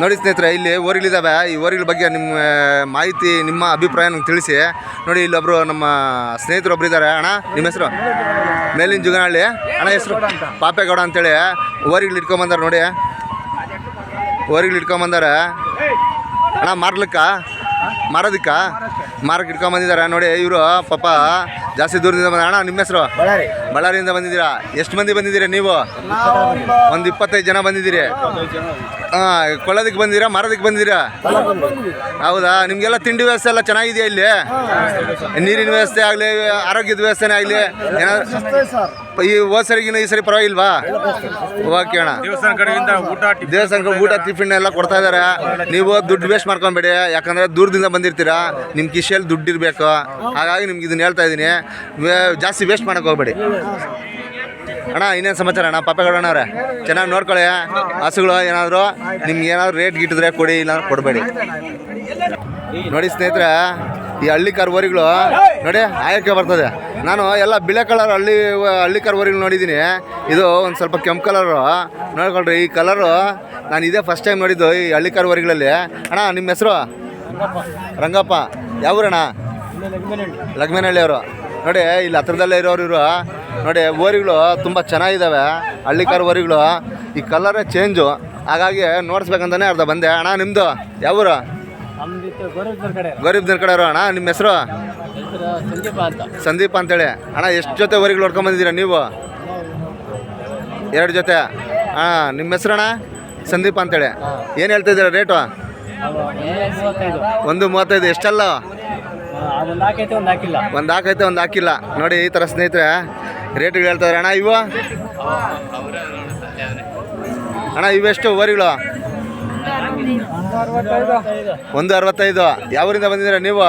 ನೋಡಿ ಸ್ನೇಹಿತರೆ, ಇಲ್ಲಿ ಓರಿಗಳಿದ್ದಾವೆ ಈ ಓರಿಗಳ ಬಗ್ಗೆ ನಿಮ್ಮ ಮಾಹಿತಿ, ನಿಮ್ಮ ಅಭಿಪ್ರಾಯ ನಂಗೆ ತಿಳಿಸಿ. ನೋಡಿ ಇಲ್ಲೊಬ್ರು ನಮ್ಮ ಸ್ನೇಹಿತರು ಒಬ್ರು ಇದ್ದಾರೆ ಅಣ್ಣ, ನಿಮ್ಮ ಹೆಸರು? ಮೇಲಿನ ಜುಗನಹಳ್ಳಿ. ಅಣ್ಣ, ಹೆಸರು? ಪಾಪೇಗೌಡ ಅಂತೇಳಿ. ಓರಿಗಳು ಇಟ್ಕೊಂಬಂದಾರೆ ನೋಡಿ. ಓರಿಗಳು ಇಟ್ಕೊಂಬಂದಾರೆ ಅಣ್ಣ, ಮಾರ್ಲಿಕ್ಕ? ಮಾರೋದಿಕ್ಕ? ಮಾರಕ್ಕೆ ಇಟ್ಕೊಂಬಂದಿದ್ದಾರೆ ನೋಡಿ, ಇವರು ಪಾಪ ಜಾಸ್ತಿ ದೂರದಿಂದ ಬಂದ ಅಣ್ಣ, ನಿಮ್ಮ ಹೆಸರು? ಬಳ್ಳಾರಿಯಿಂದ ಬಂದಿದ್ದೀರಾ? ಎಷ್ಟು ಮಂದಿ ಬಂದಿದ್ದೀರಾ ನೀವು? ಒಂದು ಇಪ್ಪತ್ತೈದು ಜನ ಬಂದಿದ್ದೀರಿ. ಹಾಂ, ಕೊಳ್ಳೋದಕ್ಕೆ ಬಂದಿರಾ ಮರದಕ್ಕೆ ಬಂದಿದ್ದೀರಾ? ಹೌದಾ? ನಿಮಗೆಲ್ಲ ತಿಂಡಿ ವ್ಯವಸ್ಥೆ ಎಲ್ಲ ಚೆನ್ನಾಗಿದೆಯಾ ಇಲ್ಲಿ? ನೀರಿನ ವ್ಯವಸ್ಥೆ ಆಗಲಿ, ಆರೋಗ್ಯದ ವ್ಯವಸ್ಥೆನೇ ಆಗಲಿ ಈ ಹೋದ ಸರಿಗಿನ ಈ ಸರಿ ಪರವಾಗಿಲ್ವಾ? ಓಕೆ ಅಣ್ಣ. ದೇವಸ್ಥಾನಕ್ಕೆ ಊಟ ಟಿಫಿನ್ ಎಲ್ಲ ಕೊಡ್ತಾ ಇದ್ದಾರೆ ನೀವು ದುಡ್ಡು ವೇಸ್ಟ್ ಮಾಡ್ಕೊಂಬೇಡಿ. ಯಾಕಂದ್ರೆ ದೂರದಿಂದ ಬಂದಿರ್ತೀರಾ. ನಿಮ್ಮ ಕಿಶೆಯಲ್ಲಿ ದುಡ್ಡು ಇರಬೇಕು. ಹಾಗಾಗಿ ನಿಮ್ಗೆ ಇದನ್ನ ಹೇಳ್ತಾ ಇದ್ದೀನಿ. ಜಾಸ್ತಿ ವೇಸ್ಟ್ ಮಾಡೋಕೆ ಹೋಗ್ಬೇಡಿ. ಅಣ್ಣ, ಇನ್ನೇನು ಸಮಾಚಾರ ಅಣ್ಣ? ಪಾಪೇಗೌಡ ಅಣ್ಣವ್ರೆ? ಚೆನ್ನಾಗಿ ನೋಡ್ಕೊಳ್ಳಿ ಹಸುಗಳು ಏನಾದರೂ, ನಿಮ್ಗೆ ಏನಾದ್ರು ರೇಟ್ ಗಿಟ್ಟಿದ್ರೆ ಕೊಡಿ ಇಲ್ಲ ಕೊಡಬೇಡಿ. ನೋಡಿ ಸ್ನೇಹಿತರೆ, ಈ ಹಳ್ಳಿ ಕರ್ವರಿಗಳು ನೋಡಿ, ಆಯಕ್ಕೆ ಬರ್ತದೆ. ನಾನು ಎಲ್ಲ ಬಿಳೆ ಕಲರ್ ಹಳ್ಳಿ ಹಳ್ಳಿ ಕರ್ವರಿಗಳು ನೋಡಿದ್ದೀನಿ. ಇದು ಒಂದು ಸ್ವಲ್ಪ ಕೆಂಪು ಕಲರು ನೋಡ್ಕೊಳ್ರಿ, ಈ ಕಲರು ನಾನು ಇದೇ ಫಸ್ಟ್ ಟೈಮ್ ನೋಡಿದ್ದು ಈ ಹಳ್ಳಿ ಕರ್ವರಿಗಳಲ್ಲಿ ಅಣ್ಣ, ನಿಮ್ಮ ಹೆಸರು? ರಂಗಪ್ಪ. ಯಾವೂರಣ್ಣ? ಲಗ್ಮೇನಹಳ್ಳಿ ಅವರು ನೋಡಿ ಇಲ್ಲಿ ಹತ್ರದಲ್ಲೇ ಇರೋರು ಇರು ನೋಡಿ ಓರಿಗಳು ತುಂಬ ಚೆನ್ನಾಗಿದ್ದಾವೆ ಹಳ್ಳಿ ಕಾರ್ ಓರಿಗಳು. ಈ ಕಲರೇ ಚೇಂಜು ಹಾಗಾಗಿ ನೋಡಿಸ್ಬೇಕಂತಾನೆ ಅರ್ಧ ಬಂದೆ. ಅಣ್ಣ ನಿಮ್ಮದು ಯಾವೂರು? ಗರೀಬ್ ಕಡೆ. ಅಣ್ಣ. ನಿಮ್ಮ ಹೆಸರು? ಸಂದೀಪ ಅಂತ. ಸಂದೀಪ್ ಅಂತೇಳಿ. ಅಣ್ಣ ಎಷ್ಟು ಜೊತೆ ಓರಿಗಳು ಹೊಡ್ಕೊಂಬಂದಿದ್ದೀರಾ ನೀವು? ಎರಡು ಜೊತೆ. ಹಾಂ ನಿಮ್ಮ ಹೆಸರು ಅಣ್ಣ? ಸಂದೀಪ್ ಅಂತೇಳಿ. ಏನು ಹೇಳ್ತಾ ಇದ್ದೀರಾ ರೇಟು? ಒಂದು ಮೂವತ್ತೈದು. ಎಷ್ಟಲ್ಲ? ಒಂದು ಹಾಕೈತೆ ಒಂದು ಹಾಕಿಲ್ಲ. ನೋಡಿ ಈ ಥರ ಸ್ನೇಹಿತರೆ ರೇಟ್ಗಳು ಹೇಳ್ತಾರೆ ಅಣ್ಣ ಇವ? ಅಣ್ಣ ಇವೆಷ್ಟು ಓರಿಗಳು? ಒಂದು ಅರವತ್ತೈದು. ಯಾವೂರಿಂದ ಬಂದಿದ್ದೀರಾ ನೀವು?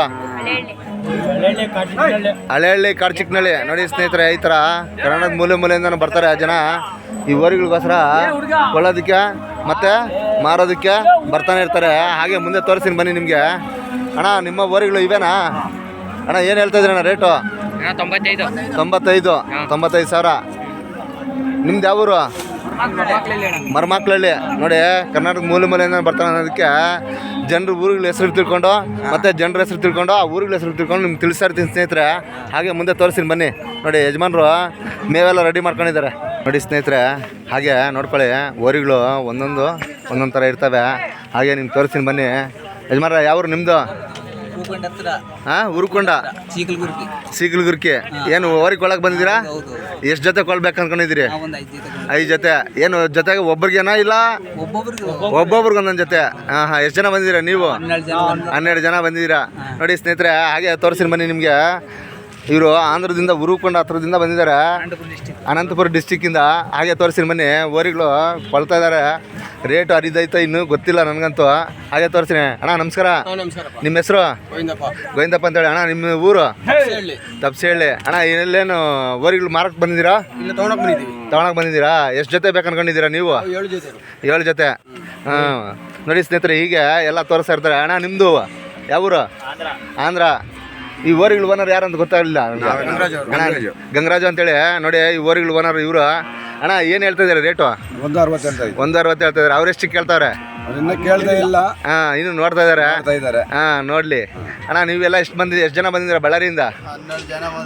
ಹಳೆಹಳ್ಳಿ ಕಾಡ್ಚಿಕ್ನಳ್ಳಿ ನೋಡಿ ಸ್ನೇಹಿತರೆ ಈ ಥರ ಕನ್ನಡದ ಮೂಲೆ ಮೂಲೆಯಿಂದ ಬರ್ತಾರೆ ಆ ಜನ. ಈ ಓರಿಗಳಿಗೋಸ್ಕರ ಕೊಳ್ಳೋದಕ್ಕೆ ಮತ್ತು ಮಾರೋದಕ್ಕೆ ಬರ್ತಾನೆ ಇರ್ತಾರೆ. ಹಾಗೆ ಮುಂದೆ ತೋರಿಸ್ತೀನಿ ಬನ್ನಿ ನಿಮಗೆ. ಅಣ್ಣ ನಿಮ್ಮ ಬೋರಿಗಳು ಇವೇನಾ? ಅಣ್ಣ ಏನು ಹೇಳ್ತಾ ಇದ್ರಣ್ಣ ರೇಟು? ತೊಂಬತ್ತೈದು. ತೊಂಬತ್ತೈದು ತೊಂಬತ್ತೈದು ಸಾವಿರ. ನಿಮ್ದು ಯಾವ ಊರು? ಮರ್ಮಕ್ಳಲ್ಲಿ ನೋಡಿ ಕರ್ನಾಟಕ ಮೂಲೆ ಮೂಲೆಯಿಂದ ಬರ್ತಾನೆ ಅನ್ನೋದಕ್ಕೆ ಜನರು ಊರುಗಳ ಹೆಸರು ತಿಳ್ಕೊಂಡು ಮತ್ತೆ ಜನರ ಹೆಸರು ತಿಳ್ಕೊಂಡು ಆ ಊರುಗಳ ಹೆಸರು ತಿಳ್ಕೊಂಡು ನಿಮ್ಗೆ ತಿಳಿಸ್ತಾ ಇರ್ತೀನಿ ಸ್ನೇಹಿತರೆ. ಹಾಗೆ ಮುಂದೆ ತೋರಿಸ್ತೀನಿ ಬನ್ನಿ. ನೋಡಿ ಯಜಮಾನರು ಮೇವೆಲ್ಲ ರೆಡಿ ಮಾಡ್ಕೊಂಡಿದ್ದಾರೆ. ನೋಡಿ ಸ್ನೇಹಿತರೆ ಹಾಗೆ ನೋಡ್ಕೊಳ್ಳಿ ಊರಿಗಳು ಒಂದೊಂದು ಒಂದೊಂದು ಥರ ಇರ್ತವೆ. ಹಾಗೆ ನಿಮ್ಗೆ ತೋರಿಸ್ತೀನಿ ಬನ್ನಿ. ಯಜಮಾನ್ರ ಯಾವ್ರು ನಿಮ್ಮದು ಹಾ ಉರ್ಕೊಂಡ ಸೀಗಲ್ಗುರ್ಕಿ ಏನು ಓರಿಗೆ ಕೊಳಕ್ ಬಂದಿದ್ದೀರಾ? ಎಷ್ಟು ಜೊತೆ ಕೊಳ್ಬೇಕು ಅನ್ಕೊಂಡಿದ್ದೀರಿ? ಐದು ಜೊತೆ ಏನು ಜೊತೆಗೆ ಒಬ್ರಿಗೇನಾ ಇಲ್ಲ? ಒಬ್ಬೊಬ್ರಿಗೆ ಒಂದೊಂದು ಜೊತೆ. ಹಾಂ ಹಾಂ. ಎಷ್ಟು ಜನ ಬಂದಿದ್ದೀರಾ ನೀವು? ಹನ್ನೆರಡು ಜನ ಬಂದ್ರು. ಹನ್ನೆರಡು ಜನ ಬಂದಿದ್ದೀರಾ? ನೋಡಿ ಸ್ನೇಹಿತರೆ ಹಾಗೆ ತೋರಿಸಿ ಬನ್ನಿ ನಿಮಗೆ. ಇವರು ಆಂಧ್ರದಿಂದ ಉರುಕೊಂಡ ಹತ್ರದಿಂದ ಬಂದಿದ್ದಾರೆ. ಅನಂತಪುರ ಡಿಸ್ಟಿಕ್ ಅನಂತಪುರ ಡಿಸ್ಟಿಕ್ಕಿಂದ ಹಾಗೆ ತೋರಿಸ್ತೀನಿ ಮನೆ ಓರಿಗಳು ಕೊಳ್ತಾ ಇದ್ದಾರೆ ರೇಟು ಹರಿದೈತೆ ಇನ್ನೂ ಗೊತ್ತಿಲ್ಲ ನನಗಂತೂ. ಹಾಗೆ ತೋರಿಸ್ತೀನಿ ಅಣ್ಣ ನಮಸ್ಕಾರ. ನಿಮ್ಮ ಹೆಸರು? ಗೋವಿಂದಪ್ಪ. ಅಂತೇಳಿ. ಅಣ್ಣ ನಿಮ್ಮ ಊರು? ಹೇಳಿ ತಪ್ಸಿ ಹೇಳಿ ಅಣ್ಣ ಎಲ್ಲೇನು ಓರಿಗಳು ಮಾರಕ್ಕೆ ಬಂದಿದ್ದೀರಾ? ಇಲ್ಲ ತಗೊಂಡೋಗಿ ಬಂದಿದ್ದೀವಿ. ತಗೊಳಕ್ ಬಂದಿದ್ದೀರಾ? ಎಷ್ಟು ಜೊತೆ ಬೇಕು ಅನ್ಕೊಂಡಿದ್ದೀರಾ ನೀವು ಏಳು ಜೊತೆ ಹ್ಞೂ ಜೊತೆ. ಹಾಂ. ನೋಡಿ ಸ್ನೇಹಿತರೆ ಹೀಗೆ ಎಲ್ಲ ತೋರಿಸ್ತಾ ಇರ್ತಾರೆ. ಅಣ್ಣ ನಿಮ್ಮದು ಯಾವ ಊರು? ಆಂಧ್ರ. ಈ ಓರಿಗಳು ಓನರ್ ಯಾರು ಅಂತ ಗೊತ್ತಾಗಲಿಲ್ಲ. ಗಂಗರಾಜು ಅಂತೇಳಿ ನೋಡಿ ಈ ಓರಿಗಳು ಓನರ್ ಇವರು. ಅಣ್ಣ ಏನು ಹೇಳ್ತಾ ಇದ್ದಾರೆ ರೇಟು ಒಂದು ಅರವತ್ತು ಅಂತ ಇದೆ ಒಂದು ಅರವತ್ತು ಹೇಳ್ತಾ ಇದ್ದಾರೆ. ಅವ್ರು ಎಷ್ಟು ಕೇಳ್ತಾವ್ರೆ? ಇನ್ನು ಕೇಳ್ತಾ ಇಲ್ಲ. ಹಾ ಇನ್ನು ನೋಡ್ತಾ ಇದ್ದಾರೆ. ಹಾ ನೋಡ್ಲಿ ಹಾಂ ನೋಡಲಿ. ಅಣ್ಣ ನೀವೆಲ್ಲ ಎಷ್ಟು ಬಂದಿದ್ದೀರಿ? ಎಷ್ಟು ಜನ ಬಂದಿದ್ದೀರಾ ಬಳ್ಳಾರಿಯಿಂದ?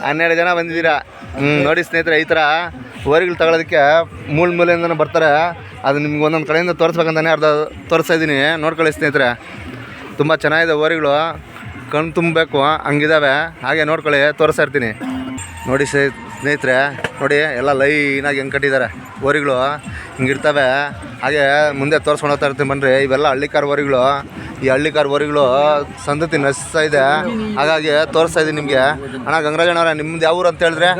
ಹನ್ನೆರಡು ಜನ ಬಂದಿದ್ದೀರಾ? ಹ್ಞೂ ನೋಡಿ ಸ್ನೇಹಿತರೆ ಈ ಥರ ಓರಿಗಳು ತಗೊಳ್ಳೋದಕ್ಕೆ ಮೂಲ ಮೂಲೆಯಿಂದನೂ ಬರ್ತಾರೆ. ಅದು ನಿಮ್ಗೆ ಒಂದೊಂದು ಕಡೆಯಿಂದ ತೋರಿಸ್ಬೇಕಂತಾನೆ ಅರ್ಧ ತೋರಿಸ್ತಾ ಇದ್ದೀನಿ. ನೋಡ್ಕೊಳ್ಳಿ ಸ್ನೇಹಿತರೆ. ತುಂಬ ಚೆನ್ನಾಗಿದೆ ಓರಿಗಳು. ಕಣ್ಣು ತುಂಬಬೇಕು ಹಂಗಿದಾವೆ. ಹಾಗೆ ನೋಡ್ಕೊಳ್ಳಿ, ತೋರಿಸ್ತಾ ಇರ್ತೀನಿ. ನೋಡಿ ಸ್ನೇ- ಸ್ನೇಹಿತರೆ, ನೋಡಿ ಎಲ್ಲ ಲೈನಾಗಿ ಹೆಂಗೆ ಕಟ್ಟಿದ್ದಾರೆ. ಓರಿಗಳು ಹಿಂಗಿರ್ತವೆ. ಹಾಗೆ ಮುಂದೆ ತೋರಿಸ್ಕೊಂಡು ಹೋಗ್ತಾ ಇರ್ತೀನಿ ಬನ್ನಿರಿ ಇವೆಲ್ಲ ಹಳ್ಳಿಕಾರ ಓರಿಗಳು ಈ ಹಳ್ಳಿಕಾರ ಓರಿಗಳು ಸಂತತಿ ನಶಿಸ್ತಾ ಇದೆ. ಹಾಗಾಗಿ ತೋರಿಸ್ತಾ ಇದ್ದೀನಿ ನಿಮಗೆ. ಅಣ್ಣ ಗಂಗರಾಜಣ್ಣವ್ರೆ ನಿಮ್ದು ಯಾವ ಊರು ಅಂತ ಹೇಳಿದ್ರೆ?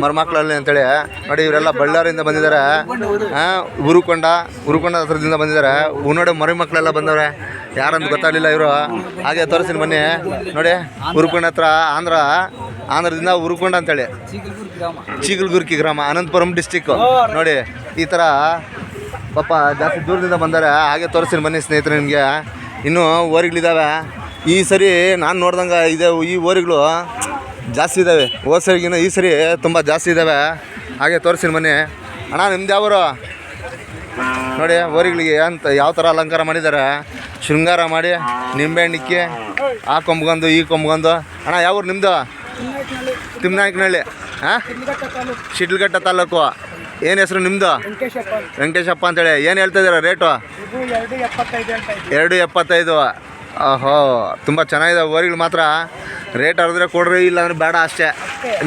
ಮರ್ಮಕ್ಳಲ್ಲಿ ಅಂತೇಳಿ. ನೋಡಿ ಇವರೆಲ್ಲ ಬಳ್ಳಾರಿಯಿಂದ ಬಂದಿದ್ದಾರೆ. ಉರುಕೊಂಡ ಉರುಕೊಂಡ ಹತ್ರದಿಂದ ಬಂದಿದ್ದಾರೆ. ಉನ್ನೋಡೆ ಮರಿ ಮಕ್ಕಳೆಲ್ಲ ಬಂದವ್ರೆ. ಯಾರಂತ ಗೊತ್ತಾಗಲಿಲ್ಲ ಇವರು. ಹಾಗೆ ತೋರಿಸ್ತೀನಿ ಬನ್ನಿ. ನೋಡಿ, ಉರುಕೊಂಡ ಹತ್ರ ಆಂಧ್ರ, ಆಂಧ್ರದಿಂದ ಉರುಕೊಂಡ ಅಂತೇಳಿ. ಚೀಗಲ್ಗುರ್ಕಿ ಗ್ರಾಮ, ಅನಂತಪುರಂ ಡಿಸ್ಟಿಕ್ಕು ನೋಡಿ, ಈ ಥರ ಪಾಪ ಜಾಸ್ತಿ ದೂರದಿಂದ ಬಂದರೆ. ಹಾಗೆ ತೋರಿಸ್ತೀನಿ ಬನ್ನಿ ಸ್ನೇಹಿತರೆ ನಿಮಗೆ. ಇನ್ನೂ ಓರಿಗಳಿದ್ದಾವೆ ಈ ಸರಿ ನಾನು ನೋಡ್ದಂಗೆ ಇದೆ, ಈ ಓರಿಗಳು ಜಾಸ್ತಿ ಇದ್ದಾವೆ ಹೋದ ಸರಿಗಿನ ಈ ಸರಿ ತುಂಬ ಜಾಸ್ತಿ ಇದ್ದಾವೆ ಹಾಗೆ ತೋರಿಸ್ತೀನಿ ಬನ್ನಿ. ಅಣ್ಣ, ನಿಮ್ದು ಯಾವರು? ನೋಡಿ ಓರಿಗಳಿಗೆ ಅಂತ ಯಾವ ಥರ ಅಲಂಕಾರ ಮಾಡಿದ್ದಾರೆ. ಶೃಂಗಾರ ಮಾಡಿ, ನಿಂಬೆಹಣ್ಣಿಕ್ಕಿ, ಆ ಕೊಂಬ್ಗೊಂದು, ಈ ಕೊಂಬ್ಗೊಂದು. ಅಣ್ಣ ಯಾವ ಊರು ನಿಮ್ಮದು ತಿಮ್ಮನಾಯಕನಹಳ್ಳಿ ಹಾಂ ಶಿಡ್ಲಘಟ್ಟ ತಾಲೂಕು. ಏನು ಹೆಸರು ನಿಮ್ಮದು ವೆಂಕಟೇಶಪ್ಪ ಅಂತೇಳಿ ಏನು ಹೇಳ್ತಾ ಇದ್ದೀರಾ ರೇಟು? ಎರಡು ಎಪ್ಪತ್ತೈದು. ಓಹೋ ತುಂಬ ಚೆನ್ನಾಗಿದೆ. ಓರಿಗಳು ಮಾತ್ರ ರೇಟ್ ಹರಿದ್ರೆ ಕೊಡ್ರಿ ಇಲ್ಲ ಅಂದ್ರೆ ಬೇಡ ಅಷ್ಟೇ.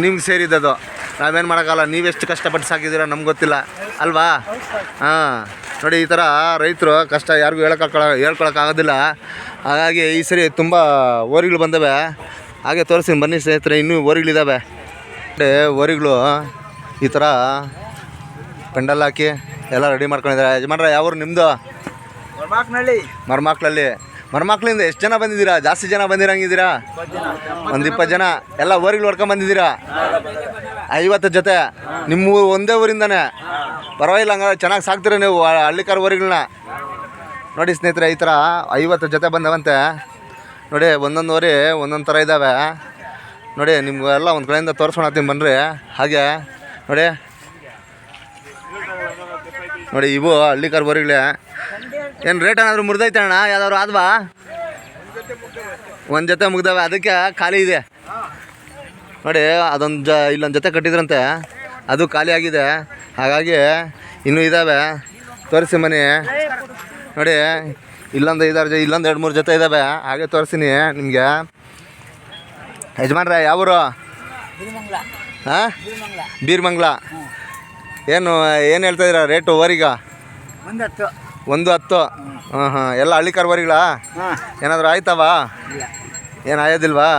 ನಿಮ್ಗೆ ಸೇರಿದ್ದದು. ನಾವೇನು ಮಾಡೋಕ್ಕಲ್ಲ ನೀವೆಷ್ಟು ಕಷ್ಟಪಟ್ಟು ಸಾಕಿದ್ದೀರ ನಮ್ಗೆ ಗೊತ್ತಿಲ್ಲ. ಅಲ್ವಾ? ಹಾಂ. ನೋಡಿ ಈ ಥರ ರೈತರು ಕಷ್ಟ ಯಾರಿಗೂ ಹೇಳೋಕ್ಕ ಹೇಳ್ಕೊಳಕ್ಕಾಗೋದಿಲ್ಲ ಹಾಗಾಗಿ ಈ ಸರಿ ತುಂಬ ಓರಿಗಳು ಬಂದವೆ. ಹಾಗೆ ತೋರಿಸ್ತೀನಿ ಬನ್ನಿ ಸ್ನೇಹಿತರೆ ಇನ್ನೂ ಓರಿಗಳಿದ್ದಾವೆ ಓರಿಗಳು ಈ ಥರ ಪೆಂಡಲ್ ಹಾಕಿ ಎಲ್ಲ ರೆಡಿ ಮಾಡ್ಕೊಂಡಿದ್ದಾರೆ. ಯಜಮಾನ್ರ ಯಾವ ನಿಮ್ಮದು ಬರ್ಮಾಕ್ನಳ್ಳಿ ಮರ್ಮಕ್ಳಲ್ಲಿ ಮರ್ಮಕ್ಳಿಂದ ಎಷ್ಟು ಜನ ಬಂದಿದ್ದೀರಾ? ಜಾಸ್ತಿ ಜನ ಬಂದಿರಂಗಿದ್ದೀರಾ? ಒಂದು ಇಪ್ಪತ್ತು ಜನ. ಎಲ್ಲ ಊರಿಗೆ ಹೊಡ್ಕೊಂಡು ಬಂದಿದ್ದೀರಾ? ಐವತ್ತು ಜೊತೆ. ನಿಮ್ಮ ಒಂದೇ ಊರಿಂದಾನೆ. ಪರವಾಗಿಲ್ಲ ಹಂಗಾರೆ ಚೆನ್ನಾಗಿ ಸಾಕ್ತೀರ ನೀವು ಹಳ್ಳಿಕಾರ ಊರುಗಳನ್ನ ನೋಡಿ ಸ್ನೇಹಿತರೆ, ಈ ಥರ ಐವತ್ತು ಜೊತೆ ಬಂದವಂತೆ. ನೋಡಿ, ಒಂದೊಂದು ಊರಿ ಒಂದೊಂದು ಥರ ಇದ್ದಾವೆ ನೋಡಿ ನಿಮಗೆಲ್ಲ ಒಂದು ಕಡೆಯಿಂದ ತೋರಿಸ್ಕೊಳತ್ತೀನಿ ಬನ್ನಿರಿ ಹಾಗೆ, ನೋಡಿ. ನೋಡಿ, ಇವು ಹಳ್ಳಿಕಾರ ಊರುಗಳೇ. ಏನು ರೇಟ್ ಏನಾದ್ರು ಮುರಿದೈತೆ ಅಣ್ಣ? ಯಾವ್ದಾದ್ರು ಆದ್ವಾ? ಒಂದು ಜೊತೆ ಮುಗ್ದವೆ ಅದಕ್ಕೆ ಖಾಲಿ ಇದೆ. ನೋಡಿ ಅದೊಂದು ಜ ಇಲ್ಲೊಂದು ಜೊತೆ ಕಟ್ಟಿದ್ರಂತೆ. ಅದು ಖಾಲಿ ಆಗಿದೆ. ಹಾಗಾಗಿ ಇನ್ನೂ ಇದ್ದಾವೆ ತೋರಿಸಿ ಮನೆ. ನೋಡಿ ಇಲ್ಲೊಂದು ಐದಾರು ಜ ಇಲ್ಲೊಂದು ಎರಡು ಮೂರು ಜೊತೆ ಇದ್ದಾವೆ ಹಾಗೆ ತೋರಿಸ್ತೀನಿ ನಿಮಗೆ. ಯಜಮಾನ್ರೆ ಯಾವೂರು? ಹಾಂ? ಬೀರ್ಮಂಗ್ಲ. ಏನು ಏನು ಹೇಳ್ತಾ ಇದ್ದೀರಾ ರೇಟು ಓರಿಗ ಒಂದು ಹತ್ತು. ಒಂದು ಹತ್ತು. ಹಾಂ ಹಾಂ. ಎಲ್ಲ ಹಳ್ಳಿ ಕಾರ್ಬಾರಿಗಳ? ಏನಾದರೂ ಆಯ್ತವಾ? ಏನು ಆಯೋದಿಲ್ವಾ?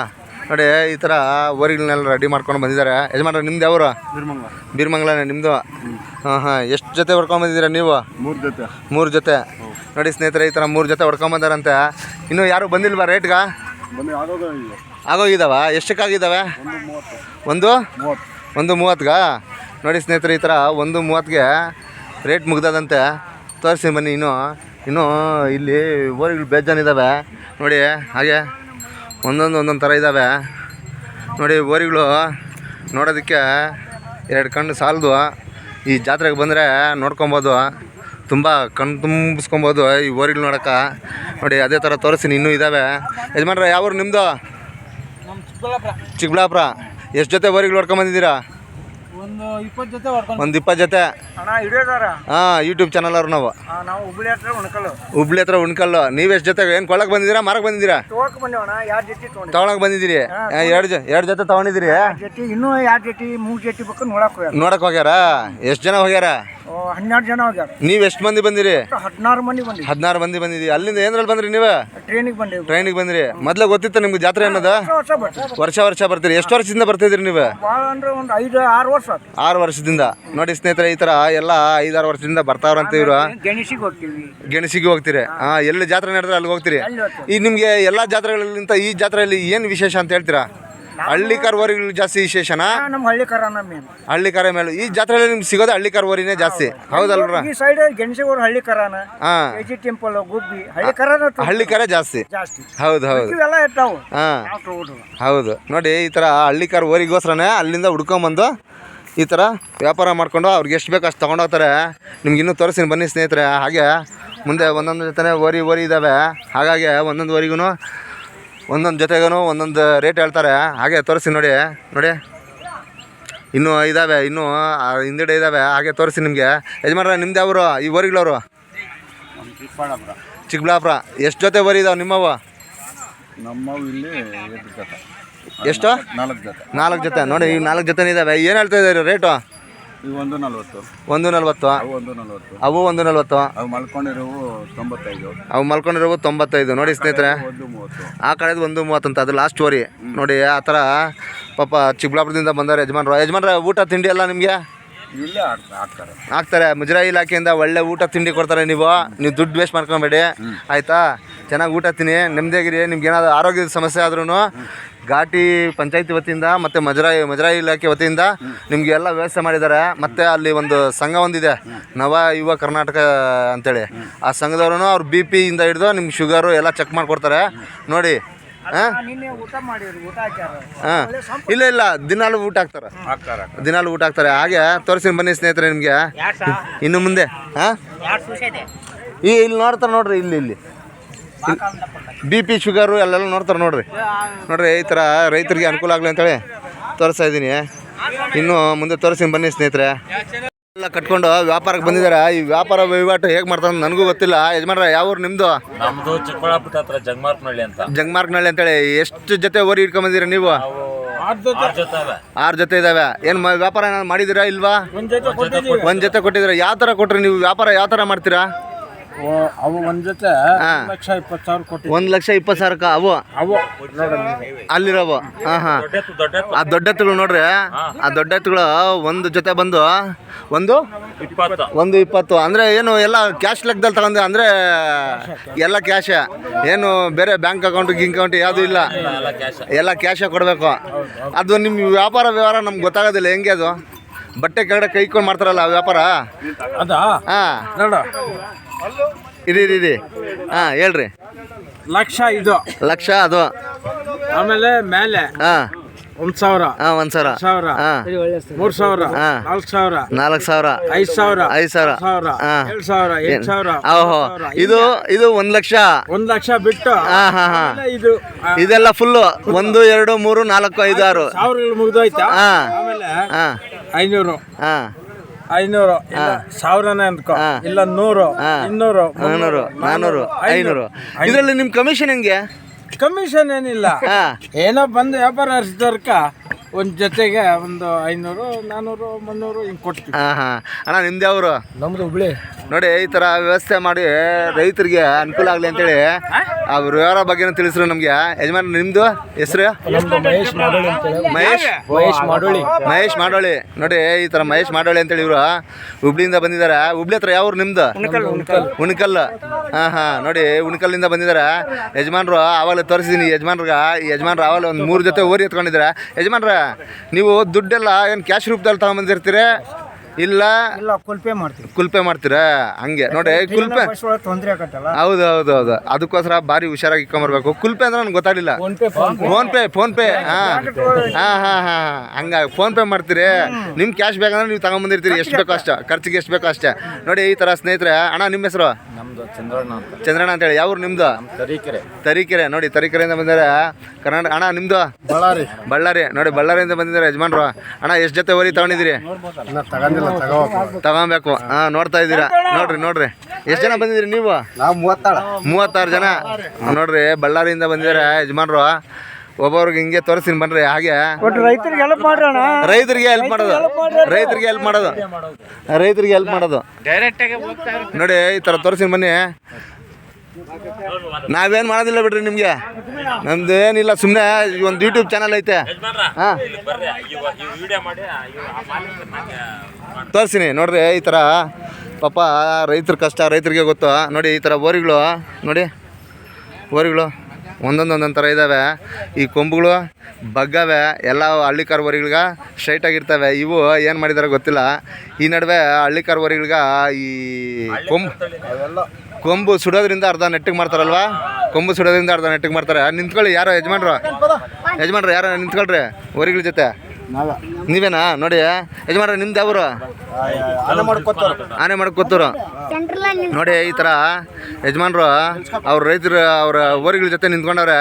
ನೋಡಿ ಈ ಥರ ಓರಿಗಳನ್ನೆಲ್ಲ ರೆಡಿ ಮಾಡ್ಕೊಂಡು ಬಂದಿದ್ದಾರೆ. ಯಜಮಾನ್ರೆ ನಿಮ್ದು ಯಾವರು? ಬೀರ್ಮಂಗ್ಲನೇ ನಿಮ್ಮದು ಹಾಂ ಹಾಂ. ಎಷ್ಟು ಜೊತೆ ಹೊಡ್ಕೊಂಬಂದಿದ್ದೀರಾ ನೀವು? ಮೂರು ಜೊತೆ. ಮೂರು ಜೊತೆ. ನೋಡಿ ಸ್ನೇಹಿತರೆ ಈ ಥರ ಮೂರು ಜೊತೆ ಹೊಡ್ಕೊಂಬಂದಾರಂತೆ ಇನ್ನೂ ಯಾರು ಬಂದಿಲ್ವ ರೇಟ್ಗ? ಆಗೋಗಿದ್ದಾವ ಎಷ್ಟಕ್ಕಾಗಿದ್ದಾವೆ ಒಂದು ಒಂದು? ಮೂವತ್ತ್ಗ ನೋಡಿ ಸ್ನೇಹಿತರೆ ಈ ಥರ ಒಂದು ಮೂವತ್ತಿಗೆ ರೇಟ್ ಮುಗ್ದದಂತೆ. ತೋರಿಸಿ ಬನ್ನಿ ಇನ್ನೂ. ಇನ್ನೂ ಇಲ್ಲಿ ಓರಿಗಳು ಬೇಜಾನಿದ್ದಾವೆ ನೋಡಿ ಹಾಗೆ ಒಂದೊಂದು ಒಂದೊಂದು ಥರ ಇದ್ದಾವೆ ನೋಡಿ ಓರಿಗಳು ನೋಡೋದಕ್ಕೆ ಎರಡು ಕಣ್ಣು ಸಾಲದು. ಈ ಜಾತ್ರೆಗೆ ಬಂದರೆ ನೋಡ್ಕೊಬೋದು. ತುಂಬ ಕಣ್ಣು ತುಂಬಿಸ್ಕೊಬೋದು ಈ ಓರಿಗಳು ನೋಡೋಕೆ. ನೋಡಿ ಅದೇ ಥರ ತೋರಿಸ್ತೀನಿ ಇನ್ನೂ ಇದ್ದಾವೆ ಯಜಮಾನ್ರ ಯಾವ ಊರು ನಿಮ್ಮದು ನಮ್ಮ ಚಿಕ್ಕಬಳ್ಳಾಪುರ. ಎಷ್ಟು ಜೊತೆ ಓರಿಗಳು ನೋಡ್ಕೊಂಬಂದಿದ್ದೀರಾ ಇಪ್ಪತ್ತು ಜೊತೆ ಹೊಡ್ಕೊಂಡು ಒಂದು ಇಪ್ಪತ್ತು ಜೊತೆ. ಅಣ್ಣ ಹಿಡಿಯೋದಾರ? ಹಾಂ ಯೂಟ್ಯೂಬ್ ಚಾನಲ್ ಅವ್ರು ನಾವು. ನಾವು ಹುಬ್ಳಿ ಹತ್ರ ಉಣ್ಕಲ್ಲು. ಹುಬ್ಳಿ ಹತ್ರ ಉಣ್ಕಲ್ಲು. ನೀವು ಎಷ್ಟು ಜೊತೆ ಏನು ಕೊಳಕ್ ಬಂದಿದ್ದೀರಾ ಮಾರಕ್ಕೆ ಬಂದಿದ್ದೀರಾ? ತಗೊಳಕ್ ಬಂದಿದೀರಿ ಎರಡು ಜೊತೆ ತೊಗೊಂಡು ತೊಗೊಳಕ್ಕೆ ಬಂದಿದ್ದೀರಿ. ಎರಡು ಜ ಎರಡು ಜೊತೆ ತಗೊಂಡಿದೀರಿ ಜೊತೆ ಇನ್ನೂ ಎರಡು ಜೊತೆ ಮೂರು ಜೊತೆ ಬೇಕು ನೋಡಕ್ ಹೋಗ್ಯಾರ. ಎಷ್ಟ್ ಹೋಗ್ಯಾರ? ಎಷ್ಟು ಜನ ಹೋಗ್ಯಾರ? ಹನ್ನೆರಡು ಜನ ಹೋಗ್ಯಾರ. ನೀವು ಎಷ್ಟು ಮಂದಿ ಬಂದಿರಿ? ಹದಿನಾರು ಮಂದಿ ಬಂದಿವಿ. ಹದಿನಾರು ಮಂದಿ ಬಂದಿದ್ದೀವಿ ಅಲ್ಲಿಂದ ಏನ್ರಲ್ಲಿ ಬಂದ್ರಿ ನೀವು? ಟ್ರೈನಿಗೆ ಬಂದೇವಿ. ಟ್ರೈನಿಗೆ ಬಂದ್ರಿ. ಮೊದ್ಲ ಗೊತ್ತಿತ್ತು ನಿಮ್ಗೆ ಜಾತ್ರೆ ಅನ್ನೋದು? ವರ್ಷ ವರ್ಷ ಬರ್ತೀರಿ. ಎಷ್ಟು ವರ್ಷದಿಂದ ಬರ್ತಿದ್ರಿ ನೀವು? ಭಾಳ ಅಂದ್ರೆ ಒಂದು ಐದು ಆರು ವರ್ಷ ಆರು ವರ್ಷದಿಂದ. ನೋಡಿ ಸ್ನೇಹಿತರೆ ಈ ತರ ಎಲ್ಲ ಐದಾರು ವರ್ಷದಿಂದ ಬರ್ತಾವ್ರಂತ ಇವರು ಗೆಣಸಿಗೆ ಹೋಗ್ತೀವಿ. ಗೆಣಸಿಗೆ ಹೋಗ್ತೀರಿ. ಹಾ. ಎಲ್ಲಿ ಜಾತ್ರೆ ನಡೆದ್ರೆ ಅಲ್ಲಿಗೆ ಹೋಗ್ತೀರಿ? ಈ ನಿಮಗೆ ಎಲ್ಲಾ ಜಾತ್ರೆಗಳಿಂದ ಈ ಜಾತ್ರೆಯಲ್ಲಿ ಏನು ವಿಶೇಷ ಅಂತ ಹೇಳ್ತೀರಾ? ಹಳ್ಳಿ ಕಾರ್ವರಿಗಳು ಜಾಸ್ತಿ ವಿಶೇಷನಾ? ನಮ್ಮ ಹಳ್ಳಿ ಕರಾನ ಮೇನ್ ಹಳ್ಳಿ ಕಾರ ಮೇಲೆ. ಈ ಜಾತ್ರೆಯಲ್ಲಿ ನಿಮ್ಗೆ ಸಿಗೋದು ಹಳ್ಳಿ ಕರ್ವರಿನೇ ಜಾಸ್ತಿ? ಹೌದಲ್ರ ಈ ಸೈಡ್ ಗೆಣಸಿಗೂರು ಹಳ್ಳಿ ಕರಾನ ಕೆಜಿ ಟೆಂಪಲ್ ಗುಬ್ಬಿ ಹಳ್ಳಿ ಹಳ್ಳಿಕರ ಹಳ್ಳಿ ಕರ ಜಾಸ್ತಿ. ಜಾಸ್ತಿ. ಹೌದು ಹೌದು. ಇವೆಲ್ಲ ಇರ್ತಾವು. ಹೌದು. ನೋಡಿ ಈ ಥರ ಹಳ್ಳಿ ಕರ್ ಓರಿಗೋಸ್ಕರನೇ ಅಲ್ಲಿಂದ ಹುಡ್ಕೊಂಬಂದು ಈ ಥರ ವ್ಯಾಪಾರ ಮಾಡ್ಕೊಂಡು ಅವ್ರಿಗೆ ಎಷ್ಟು ಬೇಕು ಅಷ್ಟು ತಗೊಂಡೋಗ್ತಾರೆ ನಿಮ್ಗೆ ಇನ್ನೂ ತೋರಿಸ್ತೀನಿ ಬನ್ನಿ ಸ್ನೇಹಿತರೆ. ಹಾಗೆ ಮುಂದೆ ಒಂದೊಂದು ಜೊತೆ ಓರಿ ಓರಿ ಇದ್ದಾವೆ ಹಾಗಾಗಿ ಒಂದೊಂದು ಓರಿಗೂ ಒಂದೊಂದು ಜೊತೆಗೂ ಒಂದೊಂದು ರೇಟ್ ಹೇಳ್ತಾರೆ. ಹಾಗೆ ತೋರಿಸಿ ನೋಡಿ ನೋಡಿ. ಇನ್ನೂ ಇದ್ದಾವೆ ಇನ್ನೂ ಹಿಂದಡೆ ಹಿಂದ್ಗಡೆ ಇದ್ದಾವೆ ಹಾಗೆ ತೋರಿಸಿ ನಿಮಗೆ. ಯಜಮಾನ್ರ ನಿಮ್ದು ಯಾವ್ರು? ಈ ಓರಿಗಳವರು ಚಿಕ್ಕಬಳ್ಳಾಪುರ. ಎಷ್ಟು ಜೊತೆ ಬರಿ ಇದಾವೆ ನಿಮ್ಮವ? ನಮ್ಮ ಇಲ್ಲಿ ಎಷ್ಟು? ನಾಲ್ಕು ಜೊತೆ. ನಾಲ್ಕು ಜೊತೆ. ನೋಡಿ ಈ ನಾಲ್ಕು ಜೊತೆ ಇದ್ದಾವೆ ಏನು ಹೇಳ್ತಾ ಇದ್ದಾರೆ ರೇಟು ಒಂದು ನಲ್ವತ್ತು. ಒಂದು ನಲ್ವತ್ತು. ಅವು ಒಂದು ನಲ್ವತ್ತು. ಅವು ಒಂದು ನಲ್ವತ್ತು. ಅವು ಮಲ್ಕೊಂಡಿರೋವು ತೊಂಬತ್ತೈದು. ಅವು ಮಲ್ಕೊಂಡಿರೋವು ತೊಂಬತ್ತೈದು. ನೋಡಿ ಸ್ನೇಹಿತರೆ ಒಂದು ಮೂವತ್ತು. ಆ ಕಡೆದು ಒಂದು ಅಂತ ಅದು ಲಾಸ್ಟ್ ಸ್ಟೋರಿ ನೋಡಿ ಆ ಥರ ಪಾಪ ಚಿಕ್ಕಬಳ್ಳಾಪುರದಿಂದ ಬಂದವ್ರು ಯಜಮಾನ್ರು. ಯಜಮಾನ್ರ ಊಟ ತಿಂಡಿ ಎಲ್ಲ ನಿಮಗೆ? ಇಲ್ಲೇ ಹಾಕ್ತಾರೆ. ಹಾಕ್ತಾರೆ. ಮುಜರಾಯಿ ಇಲಾಖೆಯಿಂದ ಒಳ್ಳೆ ಊಟ ತಿಂಡಿ ಕೊಡ್ತಾರೆ ನೀವು. ನೀವು ದುಡ್ಡು ವೇಸ್ಟ್ ಮಾಡ್ಕೊಬೇಡಿ. ಆಯಿತಾ? ಚೆನ್ನಾಗಿ ಊಟ ತಿನ್ನಿ ನೆಮ್ಮದಿಯಾಗಿರಿ ನಿಮ್ಗೆ ಏನಾದರೂ ಆರೋಗ್ಯದ ಸಮಸ್ಯೆ ಆದ್ರೂ ಘಾಟಿ ಪಂಚಾಯತಿ ವತಿಯಿಂದ ಮತ್ತು ಮಜರಾಯಿ ಮಜರಾಯಿ ಇಲಾಖೆ ವತಿಯಿಂದ ನಿಮಗೆ ಎಲ್ಲ ವ್ಯವಸ್ಥೆ ಮಾಡಿದ್ದಾರೆ. ಮತ್ತು ಅಲ್ಲಿ ಒಂದು ಸಂಘ ಒಂದಿದೆ ನವ ಯುವ ಕರ್ನಾಟಕ ಅಂತೇಳಿ. ಆ ಸಂಘದವ್ರು ಅವ್ರು ಬಿ ಪಿಯಿಂದ ಹಿಡಿದು ನಿಮ್ಗೆ ಶುಗರು ಎಲ್ಲ ಚೆಕ್ ಮಾಡಿಕೊಡ್ತಾರೆ. ನೋಡಿ ಹಾಂ? ಇಲ್ಲ ಇಲ್ಲ ದಿನಾಲು ಊಟ ಹಾಕ್ತಾರೆ. ಹಾಕ್ತಾರೆ ದಿನಾಲು ಊಟ ಹಾಕ್ತಾರೆ. ಹಾಗೆ ತೋರಿಸಿ ಬನ್ನಿ ಸ್ನೇಹಿತರೆ ನಿಮಗೆ. ಇನ್ನು ಮುಂದೆ ಹಾಂ? ಈ ಇಲ್ಲಿ ನೋಡ್ತಾರೆ ನೋಡ್ರಿ ಇಲ್ಲಿ ಇಲ್ಲಿ. ಬಿ ಪಿ ಶುಗರು ಎಲ್ಲೆಲ್ಲ ನೋಡ್ತಾರೆ ನೋಡ್ರಿ. ನೋಡ್ರಿ ಈ ಥರ ರೈತರಿಗೆ ಅನುಕೂಲ ಆಗಲಿ ಅಂತೇಳಿ ತೋರಿಸ್ತಾ ಇದ್ದೀನಿ. ಇನ್ನೂ ಮುಂದೆ ತೋರಿಸ್ತೀನಿ ಬನ್ನಿ ಸ್ನೇಹಿತರೆ. ಎಲ್ಲ ಕಟ್ಕೊಂಡು ವ್ಯಾಪಾರಕ್ಕೆ ಬಂದಿದ್ದಾರೆ. ಈ ವ್ಯಾಪಾರ ವಹಿವಾಟು ಹೇಗೆ ಮಾಡ್ತಾರೆ ನನಗೂ ಗೊತ್ತಿಲ್ಲ. ಯಜಮಾನ್ರ ಯಾವ ಊರು ನಿಮ್ಮದು ನಮ್ಮದು ಚಿಕ್ಕಬಳ್ಳಾಪುರ ಹತ್ರ ಜಗಮಾರ್ಕನಹಳ್ಳಿ ಅಂತ. ಜಗಮಾರ್ಕನಹಳ್ಳಿ ಅಂತೇಳಿ. ಎಷ್ಟು ಜೊತೆ ಓರಿ ಇಟ್ಕೊಂಬಂದಿರ ನೀವು? ಆರ್ ಜೊತೆ. ಇದಾವೆ. ಏನು ವ್ಯಾಪಾರ ಏನಾದ್ರು ಮಾಡಿದ್ದೀರಾ ಇಲ್ವಾ? ಒಂದ್ ಜೊತೆ ಕೊಟ್ಟಿದ್ರೆ ಒಂದು ಜೊತೆ ಕೊಟ್ಟಿದ್ದೀರಾ? ಯಾವ ತರ ಕೊಟ್ರಿ ನೀವು ವ್ಯಾಪಾರ? ಯಾವ ತರ ಮಾಡ್ತೀರಾ? ಅವು ಒಂದ್ ಜೊತೆ. ಲಕ್ಷ ಇಪ್ಪತ್ತು ಸಾವಿರ ಒಂದು ಲಕ್ಷ ಇಪ್ಪತ್ತು ಸಾವಿರಕ್ಕೆ ಅವು? ಅವು. ಅಲ್ಲಿರೋವು. ಹಾಂ ಹಾಂ. ಆ ದೊಡ್ಡತ್ತುಗಳು ನೋಡ್ರಿ. ಆ ದೊಡ್ಡತ್ತುಗಳು ಒಂದು ಜೊತೆ ಬಂದು ಒಂದು? ಇಪ್ಪತ್ತು. ಒಂದು ಇಪ್ಪತ್ತು. ಅಂದರೆ ಏನು ಎಲ್ಲ ಕ್ಯಾಶ್ ಲೆಕ್ಕದಲ್ಲಿ ತಗೊಂಡು ಅಂದರೆ ಎಲ್ಲ ಕ್ಯಾಶ ಏನು ಬೇರೆ ಬ್ಯಾಂಕ್ ಅಕೌಂಟ್ ಗಿಂಕ್ ಅಕೌಂಟ್ ಯಾವುದೂ ಇಲ್ಲ? ಎಲ್ಲ ಕ್ಯಾಶ್ ಕೊಡ್ಬೇಕು ಕ್ಯಾಶೇ ಕೊಡಬೇಕು. ಅದು ನಿಮ್ಮ ವ್ಯಾಪಾರ ವ್ಯವಹಾರ ನಮ್ಗೆ ಗೊತ್ತಾಗೋದಿಲ್ಲ. ಹೆಂಗೆ ಅದು? ಬಟ್ಟೆ ಕೆಳಗಡೆ ಕೈಕೊಂಡು ಮಾಡ್ತಾರಲ್ಲ ಆ ವ್ಯಾಪಾರ? ಅದಾ? ಹಾಂ. ನೋಡು. ಇರಿ ಇರಿ ಇರಿ. ಹಾಂ ಹೇಳ್ರಿ. ಲಕ್ಷ ಇದು. ಲಕ್ಷ ಅದು. ಆಮೇಲೆ ಮೇಲೆ ಹಾಂ. ಒಂದ್ ಸಾವಿರ. ಹಾಂ ಒಂದು ಸಾವಿರ. ಸಾವಿರ. ಹಾಂ. ಮೂರ್ ಸಾವಿರ. ಹಾ. ನಾಲ್ಕು ಸಾವಿರ. ನಾಲ್ಕು ಸಾವಿರ. ಐದ್ ಸಾವಿರ. ಐದು ಸಾವಿರ. ಸಾವಿರ. ಹಾಂ. ಏಳ್ ಸಾವಿರ ಎಂಟ್ ಸಾವಿರ. ಓಹೋ ಇದು ಇದು ಒಂದು ಲಕ್ಷ. ಒಂದ್ ಲಕ್ಷ ಬಿಟ್ಟು ಹಾಂ ಹಾಂ ಹಾಂ. ಇದು ಇದೆಲ್ಲ ಫುಲ್ಲು. ಒಂದು ಎರಡು ಮೂರು ನಾಲ್ಕು ಐದು ಆರು. ಸಾವಿರ ಮುಗ್ದೋಯ್ತಾ? ಹಾ. ಆಮೇಲೆ ಹಾಂ. ಐನೂರು. ಹಾಂ. ಐನೂರು ಸಾವಿರನೇ ಅನ್ಕೋ. ಇಲ್ಲ ನೂರು. ಇನ್ನೂರು ಮುನ್ನೂರು ನಾನೂರು ಐನೂರು. ಇದರಲ್ಲಿ ನಿಮ್ಮ ಕಮಿಷನ್ ಹೆಂಗೆ? ಕಮಿಷನ್ ಏನಿಲ್ಲ. ಏನೋ ಬಂದು ವ್ಯಾಪಾರ ಹರಿಸಿದವ್ರಕ ಒಂದ್ ಜೊತೆಗೆ ಒಂದು ಐನೂರು ನಾನೂರು ಮುನ್ನೂರು ಹಿಂಗ್ ಕೊಡ್ತೀವಿ. ಹಾಂ ಹಾಂ. ಅಣ್ಣ ನಿಮ್ದು ಯಾವರು? ನಮ್ದು ಹುಬ್ಳಿ. ನೋಡಿ ಈ ತರ ವ್ಯವಸ್ಥೆ ಮಾಡಿ ರೈತರಿಗೆ ಅನುಕೂಲ ಆಗಲಿ ಅಂತೇಳಿ ಅವ್ರ ವ್ಯವಹಾರ ಬಗ್ಗೆ ತಿಳಿಸ್ರು ನಮಗೆ. ಯಜಮಾನ್ ನಿಮ್ಮದು ಹೆಸರು? ನಮ್ದು ಮಹೇಶ್ ಮಾಡೋಳಿ ಅಂತೇಳಿ. ಮಹೇಶ್? ಮಹೇಶ್ ಮಾಡೋಳಿ ಮಹೇಶ್ ಮಾಡೋಳಿ ನೋಡಿ ಈ ತರ ಮಹೇಶ್ ಮಾಡೋಳಿ ಅಂತೇಳಿ ಇವರು ಹುಬ್ಳಿಯಿಂದ ಬಂದಿದ್ದಾರೆ. ಹುಬ್ಳಿ ಹತ್ರ ಯಾವ್ರು ನಿಮ್ದು? ಉಣಕಲ್ ಹಾ ಹಾ. ನೋಡಿ ಉಣಕಲ್ಲಿಂದ ಬಂದಿದ್ದಾರೆ. ಯಜಮಾನ್ರು ಆವಾಗಲೇ ತೋರಿಸಿದ್ದೀನಿ ಯಜಮಾನ್ರಿಗೆ ಈ ಯಜಮಾನ್ರು ಆವಾಗಲೇ ಒಂದು ಮೂರು ಜೊತೆ ಓರಿ ಎತ್ಕೊಂಡಿದ್ದಾರೆ. ಯಜಮಾನ್ರ ನೀವು ದುಡ್ಡೆಲ್ಲ ಏನು ಕ್ಯಾಶ್ ರೂಪದಲ್ಲಿ ತಗೊಂಬಂದಿರ್ತೀರಿ ಇಲ್ಲ. ಇಲ್ಲ ಕುಲ್ಪೆ ಮಾಡ್ತೀವಿ. ಕುಲ್ಪೆ ಮಾಡ್ತೀರಾ? ಹಂಗೆ. ನೋಡಿ ಕುಲ್ಪೆ ಹೌದ್ ಹೌದ್ ತೊಂದರೆ ಆಗತ್ತಲ್ಲ? ಹೌದು ಹೌದು ಹೌದು. ಅದಕ್ಕೋಸ್ಕರ ಭಾರಿ ಹುಷಾರಾಗಿ ಇಟ್ಕೊಂಬರ್ಬೇಕು. ಕುಲ್ಪೆ ಅಂದ್ರೆ ನನಗೆ ಗೊತ್ತಾಗಲಿಲ್ಲ. ಫೋನ್ ಪೇ ಫೋನ್ ಪೇ ಹಾಂ. ಹಾಂ ಹಾಂ ಹಾಂ ಹಂಗಾಗಿ ಫೋನ್ ಪೇ ಮಾಡ್ತೀರಿ. ನಿಮ್ಮ ಕ್ಯಾಶ್ ಬೇಕಂದ್ರೆ ನೀವು ತಗೊಂಬಂದಿರ್ತೀರಿ ಎಷ್ಟು ಬೇಕೋ ಅಷ್ಟೇ. ಖರ್ಚಿಗೆ ಎಷ್ಟು ಬೇಕೋ ಅಷ್ಟೇ. ನೋಡಿ ಈ ಥರ ಸ್ನೇಹಿತರೆ ಅಣ್ಣ ನಿಮ್ಮ ಹೆಸರು? ಚಂದ್ರಣ್ಣ ಚಂದ್ರಣ್ಣ ಅಂತ. ಚಂದ್ರಣ್ಣ ಅಂತೇಳಿ ಯಾವ್ರು ನಿಮ್ಮದು ತರೀಕೆರೆ. ತರೀಕೆರೆ. ನೋಡಿ ತರೀಕೆರೆಯಿಂದ ಬಂದಿದ್ದಾರೆ ಕರ್ನಾಟಕ ಅಣ್ಣ ನಿಮ್ಮದು ಬಳ್ಳಾರಿ. ಬಳ್ಳಾರಿ. ನೋಡಿ ಬಳ್ಳಾರಿಯಿಂದ ಬಂದಿದ್ದಾರೆ ಯಜಮಾನ್ರು. ಅಣ್ಣ ಎಷ್ಟು ಜೊತೆ ಓರಿ ತಗೊಂಡಿದ್ದೀರಿ? ತಗೊಂಡಿಲ್ಲ. ತಗೊಬೇಕು ಹಾ ನೋಡ್ತಾ ಇದ್ದೀರಾ? ನೋಡ್ರಿ ನೋಡ್ರಿ. ಎಷ್ಟು ಜನ ಬಂದಿದ್ದೀರಿ ನೀವು? ಮೂವತ್ತಾರು. ಜನ? ನೋಡ್ರಿ ಬಳ್ಳಾರಿಯಿಂದ ಬಂದಿದ್ದಾರೆ ಯಜಮಾನ್ರು. ಒಬ್ಬೊಬ್ರಿಗೆ ಹಿಂಗೆ ತೋರಿಸ್ತೀನಿ ಬನ್ರಿ ಹಾಗೆ. ರೈತರಿಗೆ ಹೆಲ್ಪ್ ಮಾಡೋಣ. ರೈತರಿಗೆ ಹೆಲ್ಪ್ ಮಾಡೋದು. ರೈತರಿಗೆ ಹೆಲ್ಪ್ ಮಾಡೋದು. ರೈತರಿಗೆ ಹೆಲ್ಪ್ ಮಾಡೋದು. ನೋಡಿ ಈ ತರ ತೋರಿಸ್ತೀನಿ ಬನ್ನಿ. ನಾವೇನು ಮಾಡೋದಿಲ್ಲ ಬಿಡ್ರಿ ನಿಮಗೆ? ನಮ್ದು ಏನಿಲ್ಲ ಸುಮ್ಮನೆ ಒಂದು ಯೂಟ್ಯೂಬ್ ಚಾನಲ್ ಐತೆ. ಹಾಂ. ತೋರಿಸ್ತೀನಿ ನೋಡ್ರಿ ಈ ಥರ ಪಾಪ ರೈತರ ಕಷ್ಟ ರೈತರಿಗೆ ಗೊತ್ತು. ನೋಡಿ ಈ ಥರ ಬೋರಿಗಳು ನೋಡಿ ಬೋರಿಗಳು ಒಂದೊಂದು ಒಂದೊಂದು ಥರ ಇದ್ದಾವೆ ಈ ಕೊಂಬುಗಳು ಬಗ್ಗವೆ ಎಲ್ಲ ಹಳ್ಳಿಕಾರ್ ಓರಿಗಳ್ಗೆ ಸ್ಟ್ರೈಟಾಗಿರ್ತವೆ ಇವು ಏನು ಮಾಡಿದಾರೆ ಗೊತ್ತಿಲ್ಲ. ಈ ನಡುವೆ ಹಳ್ಳಿ ಓರಿಗಳ್ಗೆ ಈ ಕೊಂಬು ಕೊಂಬು ಸುಡೋದ್ರಿಂದ ಅರ್ಧ ನೆಟ್ಟಿಗೆ ಮಾಡ್ತಾರಲ್ವಾ? ಕೊಂಬು ಸುಡೋದ್ರಿಂದ ಅರ್ಧ ನೆಟ್ಟಿಗೆ ಮಾಡ್ತಾರೆ. ನಿಂತ್ಕೊಳ್ಳಿ, ಯಾರೋ ಯಜಮಾನ್ರು. ಯಜಮಾನ್ರು, ಯಾರೋ ನಿಂತ್ಕೊಳ್ರಿ ಓರಿಗಳ ಜೊತೆ. ನೀವೇನಾ? ನೋಡಿ, ಯಜಮಾನ್ರ, ನಿಮ್ದು ಯಾವರು? ಆನೆ ಮಾಡಕ್ ಗೊತ್ತರು ನೋಡಿ, ಈ ಥರ ಯಜಮಾನ್ರು, ಅವ್ರ ರೈತರು, ಅವ್ರ ಓರಿಗಳ ಜೊತೆ ನಿಂತ್ಕೊಂಡವ್ರೆ.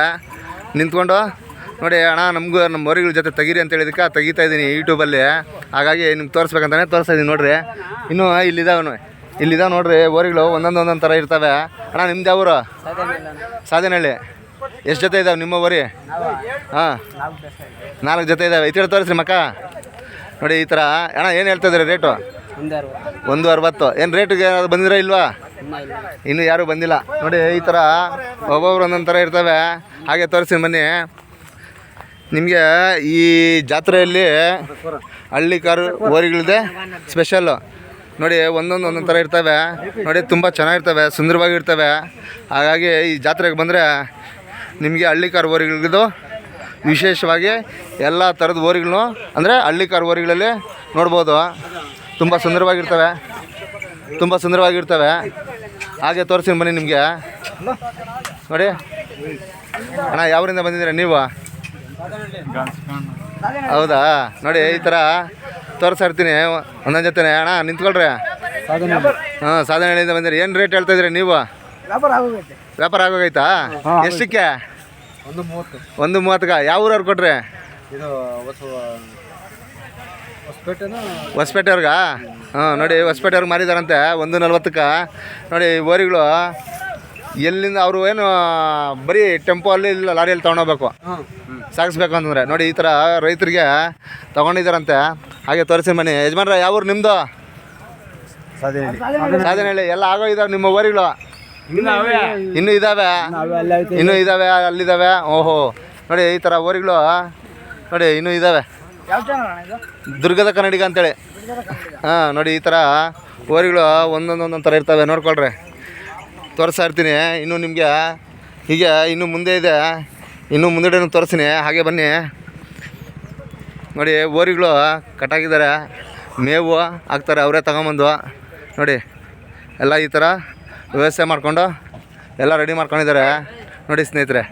ನಿಂತ್ಕೊಂಡು, ನೋಡಿ, ಅಣ್ಣ, ನಮಗೂ ನಮ್ಮ ಓರಿಗಳ ಜೊತೆ ತೆಗೀರಿ ಅಂತ ಹೇಳಿದಕ್ಕೆ ತೆಗಿತಾ ಇದ್ದೀನಿ ಯೂಟ್ಯೂಬಲ್ಲಿ ಹಾಗಾಗಿ ನಿಮ್ಗೆ ತೋರಿಸ್ಬೇಕಂತಾನೆ ತೋರಿಸ್ತಾ ಇದ್ದೀನಿ, ನೋಡ್ರಿ. ಇನ್ನೂ ಇಲ್ಲಿದಾವನು. ಇಲ್ಲಿದಾವೆ ನೋಡ್ರಿ ಓರಿಗಳು ಒಂದೊಂದು ಒಂದೊಂದು ಥರ ಇರ್ತವೆ. ಅಣ್ಣ, ನಿಮ್ದು ಯಾವರು ಸಾಧನಹಳ್ಳಿ ಎಷ್ಟು ಜೊತೆ ಇದಾವೆ ನಿಮ್ಮ ಓರಿ ಹಾಂ. ನಾಲ್ಕು ಜೊತೆ ಇದ್ದಾವೆ ಥರ ತೋರಿಸ್ರಿ ಮಕ್ಕ. ನೋಡಿ, ಈ ಥರ ಅಣ್ಣ, ಏನು ಹೇಳ್ತಾ ರೇಟು? ಒಂದು ಅರವತ್ತು. ಏನು ರೇಟಿಗೆ ಬಂದಿರ ಇಲ್ವಾ? ಇನ್ನೂ ಯಾರೂ ಬಂದಿಲ್ಲ. ನೋಡಿ, ಈ ಥರ ಒಬ್ಬೊಬ್ರು ಒಂದೊಂದು ಥರ ಇರ್ತವೆ. ಹಾಗೆ ತೋರಿಸಿ ಬನ್ನಿ. ನಿಮಗೆ ಈ ಜಾತ್ರೆಯಲ್ಲಿ ಹಳ್ಳಿ ಕಾರು ಓರಿಗಳಿದೆ ಸ್ಪೆಷಲ್ಲು ನೋಡಿ, ಒಂದೊಂದು ಒಂದೊಂದು ಥರ ಇರ್ತವೆ. ನೋಡಿ, ತುಂಬ ಚೆನ್ನಾಗಿರ್ತವೆ, ಸುಂದರವಾಗಿರ್ತವೆ. ಹಾಗಾಗಿ ಈ ಜಾತ್ರೆಗೆ ಬಂದರೆ ನಿಮಗೆ ಹಳ್ಳಿ ಕಾರ್ ಓರಿಗಳಿದ್ದು ವಿಶೇಷವಾಗಿ ಎಲ್ಲ ಥರದ ಓರಿಗಳನ್ನು ಅಂದರೆ ಹಳ್ಳಿ ಕಾರ್ ಓರಿಗಳಲ್ಲಿ ನೋಡ್ಬೋದು. ತುಂಬ ಸುಂದರವಾಗಿರ್ತವೆ. ತುಂಬ ಸುಂದರವಾಗಿರ್ತವೆ. ಹಾಗೆ ತೋರಿಸ್ತೀನಿ ಬನ್ನಿ ನಿಮಗೆ. ನೋಡಿ, ಅಣ್ಣ, ಯಾವರಿಂದ ಬಂದಿದ್ದೀರಾ ನೀವು? ಹೌದಾ? ನೋಡಿ, ಈ ಥರ ತೋರಿಸ್ತಾ ಇರ್ತೀನಿ ಒಂದೊಂದು ಜೊತೆ ಅಣ್ಣ ನಿಂತ್ಕೊಳ್ರಿ. ಹಾಂ ಸಾಧನೆ ಹೇಳಿದ ಬಂದಿರಿ. ಏನು ರೇಟ್ ಹೇಳ್ತಾ ಇದ್ರಿ ನೀವು? ವ್ಯಾಪಾರ ಆಗೋಗೈತೆ. ಎಷ್ಟಕ್ಕೆ? ಒಂದು ಮೂವತ್ತು. ಒಂದು ಮೂವತ್ತಕ್ಕೆ ಯಾವ ಊರವ್ರು ಕೊಟ್ರಿ? ಹೊಸಪೇಟೆಯವ್ರಿಗ? ಹಾಂ ನೋಡಿ ಹೊಸಪೇಟೆಯವ್ರಿಗೆ ಮಾರಿದಾರಂತೆ. ಒಂದು ನಲ್ವತ್ತಕ್ಕೆ. ನೋಡಿ ಬೋರಿಗಳು ಎಲ್ಲಿಂದ ಅವರು ಏನು ಬರೀ ಟೆಂಪೋ ಅಲ್ಲಿ ಇಲ್ಲ ಲಾರಿಯಲ್ಲಿ ತೊಗೊಂಡೋಗ್ಬೇಕು ಸಾಗಿಸ್ಬೇಕು ಅಂತಂದರೆ. ನೋಡಿ ಈ ಥರ ರೈತರಿಗೆ ತೊಗೊಂಡಿದ್ದಾರಂತೆ. ಹಾಗೆ ತೋರಿಸಿ ಮನೆ. ಯಜಮಾನ್ರ ಯಾವ ಊರು ನಿಮ್ಮದು ಸಾಧನೆ ಹೇಳಿ ಎಲ್ಲ ಆಗೋ ಇದಾವೆ ನಿಮ್ಮ ಓರಿಗಳು ಇನ್ನೂ ಇದ್ದಾವೆ ಇನ್ನೂ ಇದ್ದಾವೆ ಅಲ್ಲಿದ್ದಾವೆ ಓಹೋ. ನೋಡಿ ಈ ಥರ ಓರಿಗಳು ನೋಡಿ ಇನ್ನೂ ಇದ್ದಾವೆ ಯಾವ ಚಾನಲ್ ಇದು? ದುರ್ಗದ ಕನ್ನಡಿಗ ಅಂತೇಳಿ. ಹಾಂ ನೋಡಿ ಈ ಥರ ಓರಿಗಳು ಒಂದೊಂದೊಂದೊಂದು ಒಂದೊಂದು ಥರ ಇರ್ತವೆ. ನೋಡ್ಕೊಳ್ರಿ. ತೋರಿಸ್ತಾ ಇರ್ತೀನಿ. ಇನ್ನು ನಿಮಗೆ ಹೀಗೆ ಇನ್ನು ಮುಂದೆ ಇದೆ. ಇನ್ನು ಮುಂದಡೆನೂ ತೋರಿಸ್ತೀನಿ. ಹಾಗೆ ಬನ್ನಿ. ನೋಡಿ ಓರಿಗಳು ಕಟ್ಟಾಗಿದ್ದಾರೆ ಮೇವು ಹಾಕ್ತಾರೆ, ಅವರೇ ತಗೊಂಬಂದು. ನೋಡಿ, ಎಲ್ಲ ಈ ಥರ ವ್ಯವಸ್ಥೆ ಮಾಡಿಕೊಂಡು ಎಲ್ಲ ರೆಡಿ ಮಾಡ್ಕೊಂಡಿದ್ದಾರೆ. ನೋಡಿ ಸ್ನೇಹಿತರೆ.